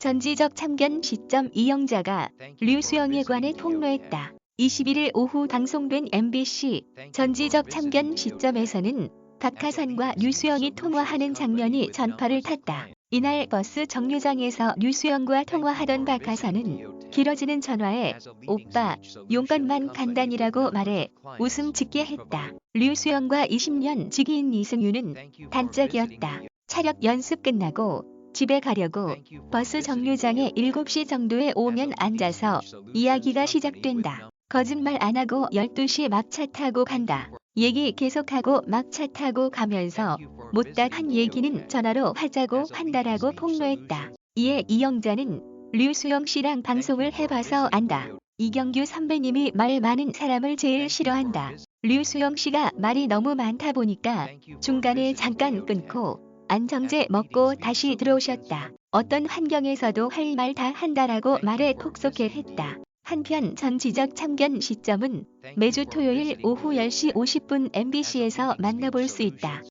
전지적 참견 시점 이영자가 류수영에 관해 폭로했다. 21일 오후 방송된 MBC 전지적 참견 시점에서는 박하선과 류수영이 통화하는 장면이 전파를 탔다. 이날 버스 정류장에서 류수영과 통화하던 박하선은 길어지는 전화에 오빠 용건만 간단이라고 말해 웃음 짓게 했다. 류수영과 20년 지기인 이승유는 단짝이었다. 차력 연습 끝나고 집에 가려고 버스 정류장에 7시 정도에 오면 앉아서 이야기가 시작된다. 거짓말 안 하고 12시 막 차 타고 간다. 얘기 계속하고 막 차 타고 가면서 못다 한 얘기는 전화로 하자고 한다라고 폭로했다. 이에 이영자는 류수영 씨랑 방송을 해봐서 안다. 이경규 선배님이 말 많은 사람을 제일 싫어한다. 류수영 씨가 말이 너무 많다 보니까 중간에 잠깐 끊고 안정제 먹고 다시 들어오셨다. 어떤 환경에서도 할 말 다 한다라고 말에 톡속해 했다. 한편 전지적 참견 시점은 매주 토요일 오후 10시 50분 MBC에서 만나볼 수 있다.